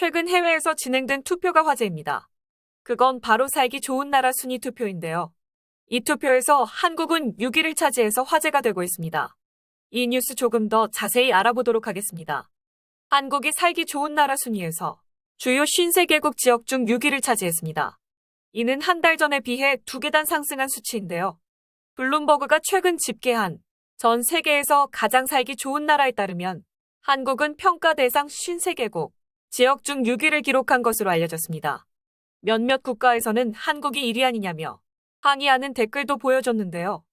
최근 해외에서 진행된 투표가 화제입니다. 그건 바로 살기 좋은 나라 순위 투표인데요. 이 투표에서 한국은 6위를 차지해서 화제가 되고 있습니다. 이 뉴스 조금 더 자세히 알아보도록 하겠습니다. 한국이 살기 좋은 나라 순위에서 주요 53개국 지역 중 6위를 차지했습니다. 이는 한 달 전에 비해 두 계단 상승한 수치인데요. 블룸버그가 최근 집계한 전 세계에서 가장 살기 좋은 나라에 따르면 한국은 평가 대상 53개국 지역 중 6위를 기록한 것으로 알려졌습니다. 몇몇 국가에서는 한국이 1위 아니냐며 항의하는 댓글도 보여줬는데요.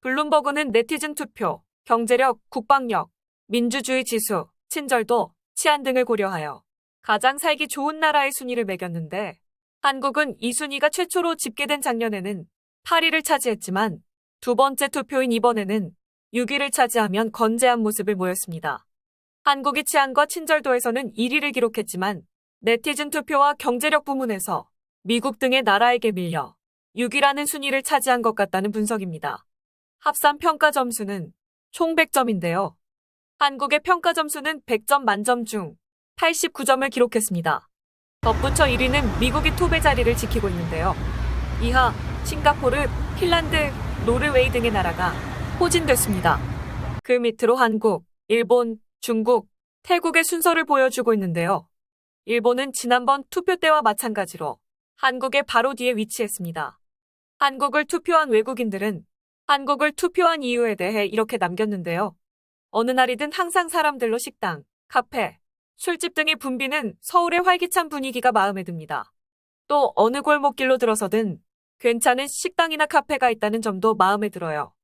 블룸버그는 네티즌 투표, 경제력, 국방력, 민주주의 지수, 친절도, 치안 등을 고려하여 가장 살기 좋은 나라의 순위를 매겼는데 한국은 이 순위가 최초로 집계된 작년에는 8위를 차지했지만 두 번째 투표인 이번에는 6위를 차지하면 건재한 모습을 보였습니다. 한국이 치안과 친절도에서는 1위를 기록했지만 네티즌 투표와 경제력 부문에서 미국 등의 나라에게 밀려 6위라는 순위를 차지한 것 같다는 분석입니다. 합산 평가 점수는 총 100점인데요. 한국의 평가 점수는 100점 만점 중 89점을 기록했습니다. 덧붙여 1위는 미국이 톱의 자리를 지키고 있는데요. 이하 싱가포르, 핀란드, 노르웨이 등의 나라가 포진됐습니다. 그 밑으로 한국, 일본, 중국, 태국의 순서를 보여주고 있는데요. 일본은 지난번 투표 때와 마찬가지로 한국의 바로 뒤에 위치했습니다. 한국을 투표한 외국인들은 한국을 투표한 이유에 대해 이렇게 남겼는데요. 어느 날이든 항상 사람들로 식당, 카페, 술집 등이 붐비는 서울의 활기찬 분위기가 마음에 듭니다. 또 어느 골목길로 들어서든 괜찮은 식당이나 카페가 있다는 점도 마음에 들어요.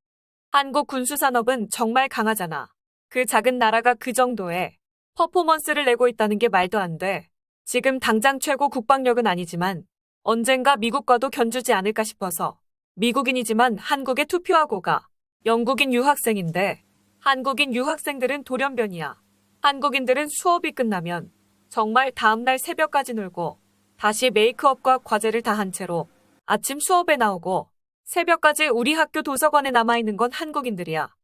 한국 군수산업은 정말 강하잖아. 그 작은 나라가 그 정도의 퍼포먼스를 내고 있다는 게 말도 안 돼. 지금 당장 최고 국방력은 아니지만 언젠가 미국과도 견주지 않을까 싶어서 미국인이지만 한국에 투표하고 가. 영국인 유학생인데 한국인 유학생들은 돌연변이야. 한국인들은 수업이 끝나면 정말 다음날 새벽까지 놀고 다시 메이크업과 과제를 다 한 채로 아침 수업에 나오고 새벽까지 우리 학교 도서관에 남아있는 건 한국인들이야.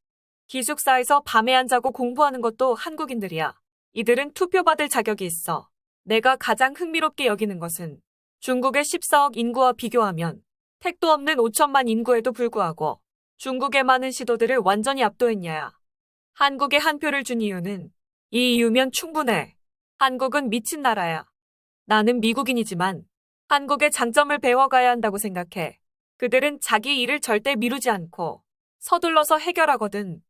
기숙사에서 밤에 안 자고 공부하는 것도 한국인들이야. 이들은 투표받을 자격이 있어. 내가 가장 흥미롭게 여기는 것은 중국의 14억 인구와 비교하면 택도 없는 5천만 인구에도 불구하고 중국의 많은 시도들을 완전히 압도했냐야. 한국에 한 표를 준 이유는 이 이유면 충분해. 한국은 미친 나라야. 나는 미국인이지만 한국의 장점을 배워가야 한다고 생각해. 그들은 자기 일을 절대 미루지 않고 서둘러서 해결하거든.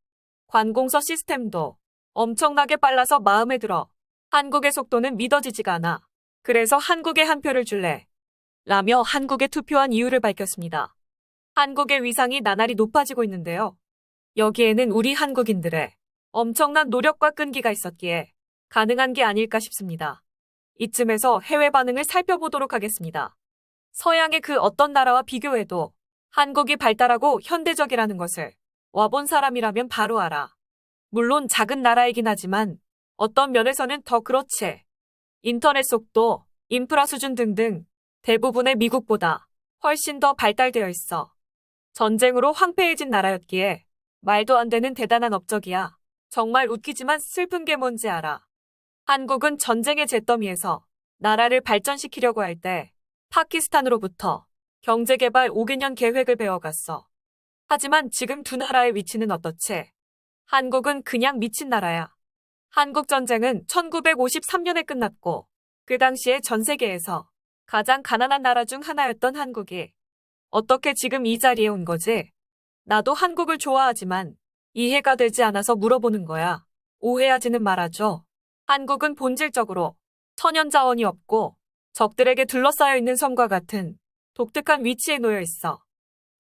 관공서 시스템도 엄청나게 빨라서 마음에 들어. 한국의 속도는 믿어지지가 않아. 그래서 한국에 한 표를 줄래. 라며 한국에 투표한 이유를 밝혔습니다. 한국의 위상이 나날이 높아지고 있는데요. 여기에는 우리 한국인들의 엄청난 노력과 끈기가 있었기에 가능한 게 아닐까 싶습니다. 이쯤에서 해외 반응을 살펴보도록 하겠습니다. 서양의 그 어떤 나라와 비교해도 한국이 발달하고 현대적이라는 것을 와본 사람이라면 바로 알아. 물론 작은 나라이긴 하지만 어떤 면에서는 더 그렇지. 인터넷 속도, 인프라 수준 등등 대부분의 미국보다 훨씬 더 발달되어 있어. 전쟁으로 황폐해진 나라였기에 말도 안 되는 대단한 업적이야. 정말 웃기지만 슬픈 게 뭔지 알아. 한국은 전쟁의 잿더미에서 나라를 발전시키려고 할 때 파키스탄으로부터 경제개발 5개년 계획을 배워갔어. 하지만 지금 두 나라의 위치는 어떻지? 한국은 그냥 미친 나라야. 한국 전쟁은 1953년에 끝났고 그 당시에 전 세계에서 가장 가난한 나라 중 하나였던 한국이 어떻게 지금 이 자리에 온 거지? 나도 한국을 좋아하지만 이해가 되지 않아서 물어보는 거야. 오해하지는 말아줘. 한국은 본질적으로 천연 자원이 없고 적들에게 둘러싸여 있는 섬과 같은 독특한 위치에 놓여 있어.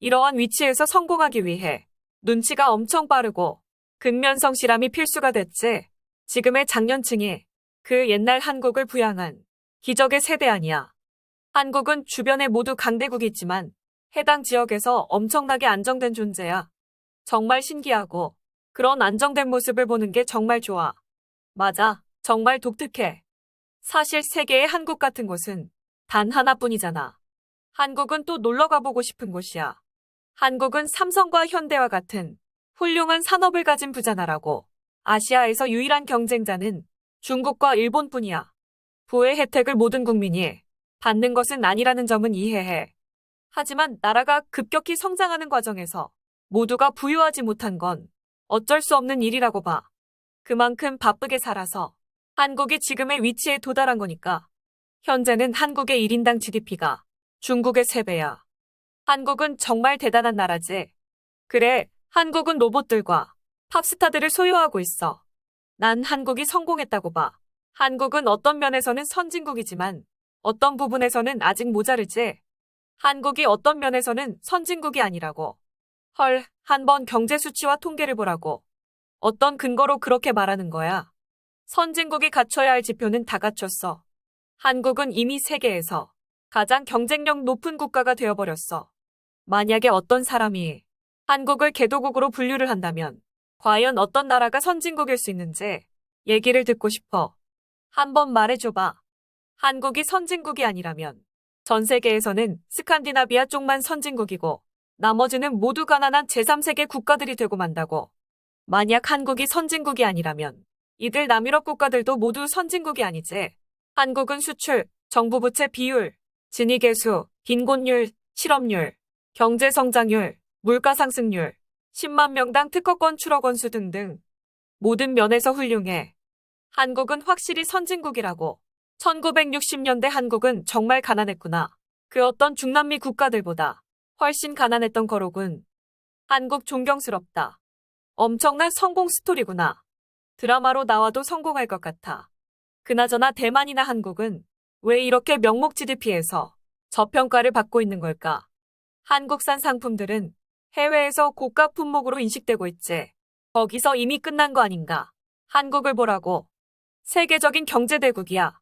이러한 위치에서 성공하기 위해 눈치가 엄청 빠르고 근면 성실함이 필수가 됐지. 지금의 장년층이 그 옛날 한국을 부양한 기적의 세대 아니야. 한국은 주변에 모두 강대국이 있지만 해당 지역에서 엄청나게 안정된 존재야. 정말 신기하고 그런 안정된 모습을 보는 게 정말 좋아. 맞아. 정말 독특해. 사실 세계의 한국 같은 곳은 단 하나뿐이잖아. 한국은 또 놀러 가보고 싶은 곳이야. 한국은 삼성과 현대와 같은 훌륭한 산업을 가진 부자나라고 아시아에서 유일한 경쟁자는 중국과 일본뿐이야. 부의 혜택을 모든 국민이 받는 것은 아니라는 점은 이해해. 하지만 나라가 급격히 성장하는 과정에서 모두가 부유하지 못한 건 어쩔 수 없는 일이라고 봐. 그만큼 바쁘게 살아서 한국이 지금의 위치에 도달한 거니까. 현재는 한국의 1인당 GDP가 중국의 3배야. 한국은 정말 대단한 나라지. 그래, 한국은 로봇들과 팝스타들을 소유하고 있어. 난 한국이 성공했다고 봐. 한국은 어떤 면에서는 선진국이지만 어떤 부분에서는 아직 모자르지. 한국이 어떤 면에서는 선진국이 아니라고. 헐, 한번 경제 수치와 통계를 보라고. 어떤 근거로 그렇게 말하는 거야? 선진국이 갖춰야 할 지표는 다 갖췄어. 한국은 이미 세계에서 가장 경쟁력 높은 국가가 되어버렸어. 만약에 어떤 사람이 한국을 개도국으로 분류를 한다면 과연 어떤 나라가 선진국일 수 있는지 얘기를 듣고 싶어. 한번 말해줘봐. 한국이 선진국이 아니라면 전 세계에서는 스칸디나비아 쪽만 선진국이고 나머지는 모두 가난한 제3세계 국가들이 되고 만다고. 만약 한국이 선진국이 아니라면 이들 남유럽 국가들도 모두 선진국이 아니지. 한국은 수출, 정부 부채 비율, 진위 계수, 빈곤율, 실업률, 경제 성장률, 물가 상승률, 10만 명당 특허권 출어 건수 등등 모든 면에서 훌륭해. 한국은 확실히 선진국이라고. 1960년대 한국은 정말 가난했구나. 그 어떤 중남미 국가들보다 훨씬 가난했던 거로군. 한국 존경스럽다. 엄청난 성공 스토리구나. 드라마로 나와도 성공할 것 같아. 그나저나 대만이나 한국은 왜 이렇게 명목 GDP에서 저평가를 받고 있는 걸까? 한국산 상품들은 해외에서 고가 품목으로 인식되고 있지. 거기서 이미 끝난 거 아닌가? 한국을 보라고. 세계적인 경제대국이야.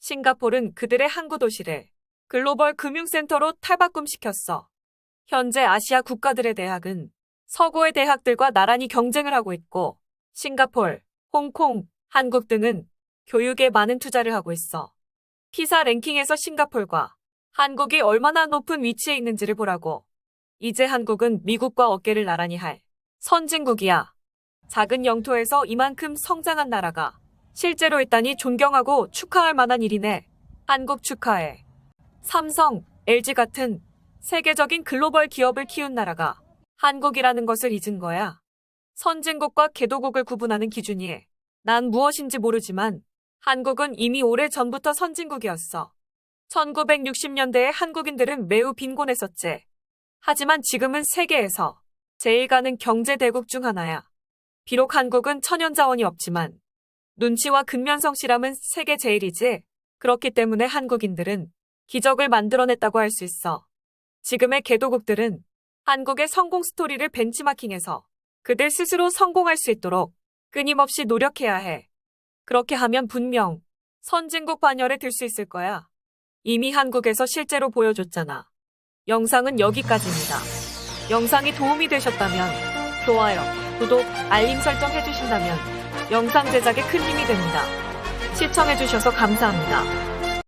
싱가폴은 그들의 항구 도시를 글로벌 금융센터로 탈바꿈시켰어. 현재 아시아 국가들의 대학은 서구의 대학들과 나란히 경쟁을 하고 있고, 싱가폴, 홍콩, 한국 등은 교육에 많은 투자를 하고 있어. 피사 랭킹에서 싱가폴과 한국이 얼마나 높은 위치에 있는지를 보라고. 이제 한국은 미국과 어깨를 나란히 할 선진국이야. 작은 영토에서 이만큼 성장한 나라가 실제로 있다니 존경하고 축하할 만한 일이네. 한국 축하해. 삼성, LG 같은 세계적인 글로벌 기업을 키운 나라가 한국이라는 것을 잊은 거야. 선진국과 개도국을 구분하는 기준이 난 무엇인지 모르지만 한국은 이미 오래 전부터 선진국이었어. 1960년대에 한국인들은 매우 빈곤했었지. 하지만 지금은 세계에서 제일 가는 경제 대국 중 하나야. 비록 한국은 천연 자원이 없지만 눈치와 근면성실함은 세계 제일이지. 그렇기 때문에 한국인들은 기적을 만들어냈다고 할 수 있어. 지금의 개도국들은 한국의 성공 스토리를 벤치마킹해서 그들 스스로 성공할 수 있도록 끊임없이 노력해야 해. 그렇게 하면 분명 선진국 반열에 들 수 있을 거야. 이미 한국에서 실제로 보여줬잖아. 영상은 여기까지입니다. 영상이 도움이 되셨다면 좋아요, 구독, 알림 설정 해주신다면 영상 제작에 큰 힘이 됩니다. 시청해주셔서 감사합니다.